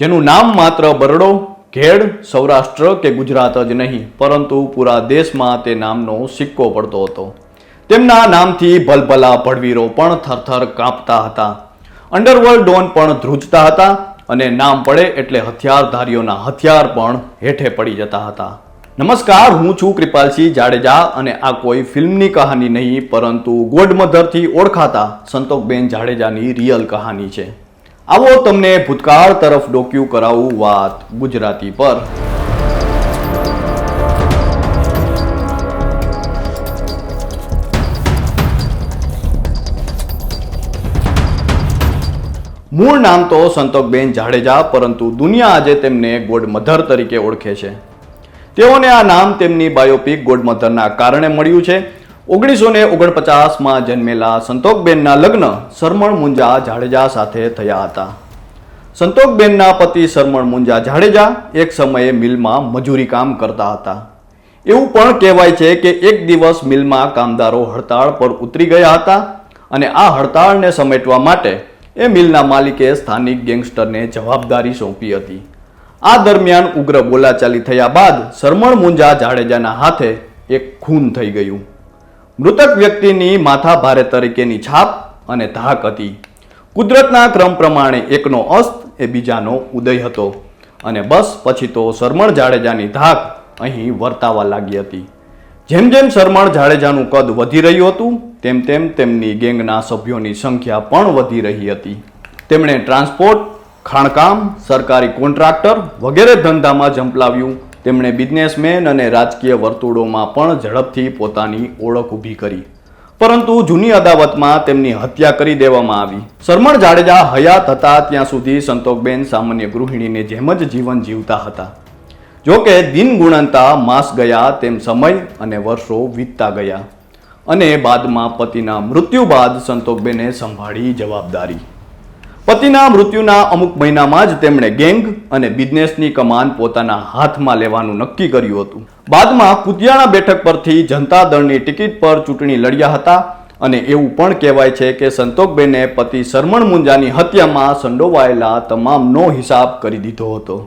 જેનું નામ માત્ર બરડો, ઘેડ, સૌરાષ્ટ્ર કે ગુજરાત જ નહીં, પરંતુ પૂરા દેશમાં તે નામનો સિક્કો પડતો હતો. તેમના નામથી ભલભલા ભડવીરો પણ થરથર કાંપતા હતા. અંડરવર્લ્ડ ડોન પણ ધ્રુજતા હતા અને નામ પડે એટલે હથિયારધારીઓના હથિયાર પણ હેઠે પડી જતા હતા. નમસ્કાર, હું છું કૃપાલસિંહ જાડેજા અને આ કોઈ ફિલ્મની કહાની નહીં, પરંતુ ગોડમધરથી ઓળખાતા સંતોકબેન જાડેજાની રિયલ કહાની છે. આવો તમને ભૂતકાળ તરફ ડોક્યુ કરાવું વાત ગુજરાતી પર. મૂળ નામ તો સંતોકબેન જાડેજા, પરંતુ દુનિયા આજે તેમને ગોડમધર તરીકે ઓળખે છે. તેઓને આ નામ તેમની બાયોપિક ગોડમધરના કારણે મળ્યું છે. ઓગણીસો ને ઓગણપચાસમાં જન્મેલા સંતોકબેનના લગ્ન સરમણ મુંજા જાડેજા સાથે થયા હતા. સંતોકબેનના પતિ સરમણ મુંજા જાડેજા એક સમયે મિલમાં મજૂરી કામ કરતા હતા. એવું પણ કહેવાય છે કે એક દિવસ મિલમાં કામદારો હડતાળ પર ઉતરી ગયા હતા અને આ હડતાળને સમેટવા માટે એ મિલના માલિકે સ્થાનિક ગેંગસ્ટરને જવાબદારી સોંપી હતી. આ દરમિયાન ઉગ્ર બોલાચાલી થયા બાદ સરમણ મુંજા જાડેજાના હાથે એક ખૂન થઈ ગયું. મૃતક વ્યક્તિની માથા ભારે તરીકેની છાપ અને ધાક હતી. કુદરતના ક્રમ પ્રમાણે એકનો અસ્ત એ બીજાનો ઉદય હતો અને બસ પછી તો સરમણ જાડેજાની ધાક અહીં વર્તાવા લાગી હતી. જેમ જેમ સરમણ જાડેજાનું કદ વધી રહ્યું હતું, તેમ તેમ તેમની ગેંગના સભ્યોની સંખ્યા પણ વધી રહી હતી. તેમણે ટ્રાન્સપોર્ટ, ખાણકામ, સરકારી કોન્ટ્રાક્ટર વગેરે ધંધામાં ઝંપલાવ્યું તેમણે બિઝનેસમેન અને રાજકીય વર્તુળોમાં પણ ઝડપથી પોતાની ઓળખ ઊભી કરી. પરંતુ જૂની અદાવતમાં તેમની હત્યા કરી દેવામાં આવી. સરમણ જાડેજા હયાત હતા ત્યાં સુધી સંતોકબેન સામાન્ય ગૃહિણીને જેમ જ જીવન જીવતા હતા. જોકે દિન ગુણનતા માસ ગયા, તેમ સમય અને વર્ષો વીતતા ગયા. અને બાદમાં પતિના મૃત્યુ બાદ સંતોકબેને સંભાળી જવાબદારી. પતિના મૃત્યુના અમુક મહિનામાં જ તેમણે ગેંગ અને બિઝનેસની કમાન પોતાના હાથમાં લેવાનું નક્કી કર્યું હતું. બાદમાં કુતિયાણા બેઠક પરથી જનતા દળની ટિકિટ પર ચૂંટણી લડ્યા હતા અને એવું પણ કહેવાય છે કે સંતોકબેને પતિ સરમણ મુંજાની હત્યામાં સંડોવાયેલા તમામનો હિસાબ કરી દીધો હતો.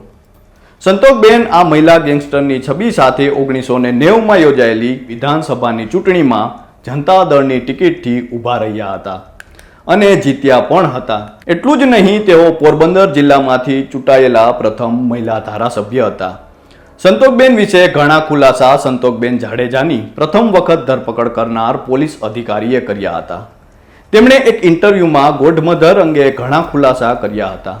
સંતોકબેન આ મહિલા ગેંગસ્ટરની છબી સાથે ઓગણીસો ને નેવુંમાં યોજાયેલી વિધાનસભાની ચૂંટણીમાં જનતા દળની ટિકિટથી ઊભા રહ્યા હતા. અને જીત્યા પણ હતા. એટલું જ નહીં, તેઓ પોરબંદર જિલ્લામાંથી ચૂંટાયેલા પ્રથમ મહિલા ધારાસભ્ય હતા. સંતોકબેન વિશે ઘણા ખુલાસા સંતોકબેન જાડેજાની પ્રથમ વખત ધરપકડ કરનાર પોલીસ અધિકારીએ કર્યા હતા. તેમણે એક ઇન્ટરવ્યૂમાં ગોઢમધર અંગે ઘણા ખુલાસા કર્યા હતા.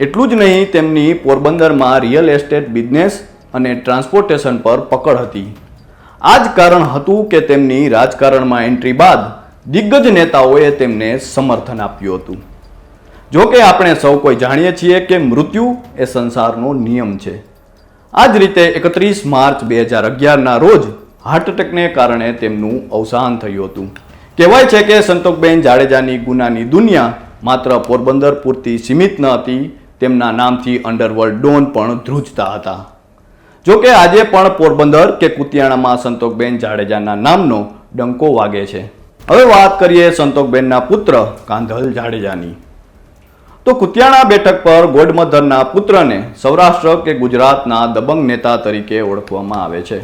એટલું જ નહીં, તેમની પોરબંદરમાં રિયલ એસ્ટેટ બિઝનેસ અને ટ્રાન્સપોર્ટેશન પર પકડ હતી. આ જ કારણ હતું કે તેમની રાજકારણમાં એન્ટ્રી બાદ દિગ્ગજ નેતાઓએ તેમને સમર્થન આપ્યું હતું. જો કે આપણે સૌ કોઈ જાણીએ છીએ કે મૃત્યુ એ સંસારનો નિયમ છે. આ જ રીતે એકત્રીસ માર્ચ બે હજાર અગિયારના રોજ હાર્ટ એટેકને કારણે તેમનું અવસાન થયું હતું. કહેવાય છે કે સંતોકબેન જાડેજાની ગુનાની દુનિયા માત્ર પોરબંદર પૂરતી સીમિત ન હતી, તેમના નામથી અંડરવર્લ્ડ ડોન પણ ધ્રુજતા હતા. જો કે આજે પણ પોરબંદર કે કુતિયાણામાં સંતોકબેન જાડેજાના નામનો ડંકો વાગે છે. હવે વાત કરીએ સંતોકબેનના પુત્ર કાંધલ જાડેજાની. તો કુતિયાણા બેઠક પર ગોડમધરના પુત્રને સૌરાષ્ટ્ર કે ગુજરાતના દબંગ નેતા તરીકે ઓળખવામાં આવે છે.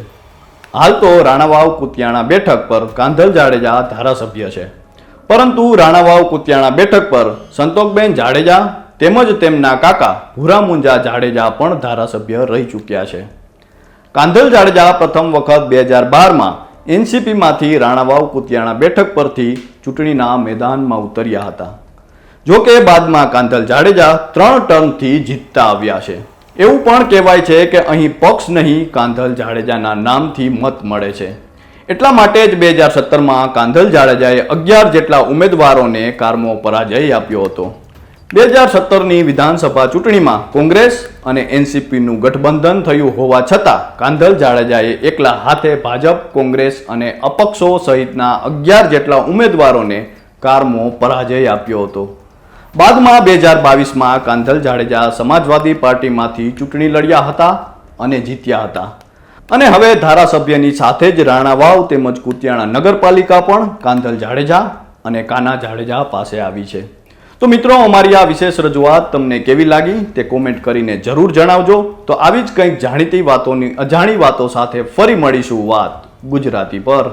હાલ તો રાણાવાવ કુતિયાણા બેઠક પર કાંધલ જાડેજા ધારાસભ્ય છે. પરંતુ રાણાવાવ કુતિયાણા બેઠક પર સંતોકબેન જાડેજા તેમજ તેમના કાકા ભૂરામુંજા જાડેજા પણ ધારાસભ્ય રહી ચૂક્યા છે. કાંધલ જાડેજા પ્રથમ વખત બે હજાર બારમાં એનસીપીમાંથી રાણાવાવ કુતિયાણા બેઠક પરથી ચૂંટણીના મેદાનમાં ઉતર્યા હતા. જો કે બાદમાં કાંધલ જાડેજા ત્રણ ટર્મથી જીતતા આવ્યા છે. એવું પણ કહેવાય છે કે અહીં પક્ષ નહીં કાંધલ જાડેજાના નામથી મત મળે છે. એટલા માટે જ બે હજાર સત્તરમાં કાંધલ જાડેજાએ અગિયાર જેટલા ઉમેદવારોને કારમો પરાજય આપ્યો હતો. બે હજાર સત્તરની વિધાનસભા ચૂંટણીમાં કોંગ્રેસ અને એનસીપીનું ગઠબંધન થયું હોવા છતાં કાંધલ જાડેજાએ એકલા હાથે ભાજપ, કોંગ્રેસ અને અપક્ષો સહિતના અગિયાર જેટલા ઉમેદવારોને કારમો પરાજય આપ્યો હતો. બાદમાં બે હજાર બાવીસમાં કાંધલ જાડેજા સમાજવાદી પાર્ટીમાંથી ચૂંટણી લડ્યા હતા અને જીત્યા હતા. અને હવે ધારાસભ્યની સાથે જ રાણાવાવ તેમજ કુતિયાણા નગરપાલિકા પણ કાંધલ જાડેજા અને કાના જાડેજા પાસે આવી છે. તો મિત્રો, અમારી આ વિશેષ રજૂઆત તમને કેવી લાગી તે કોમેન્ટ કરીને જરૂર જણાવજો. તો આવી જ કંઈક જાણીતી વાતોની અજાણી વાતો સાથે ફરી મળીશું વાત ગુજરાતી પર.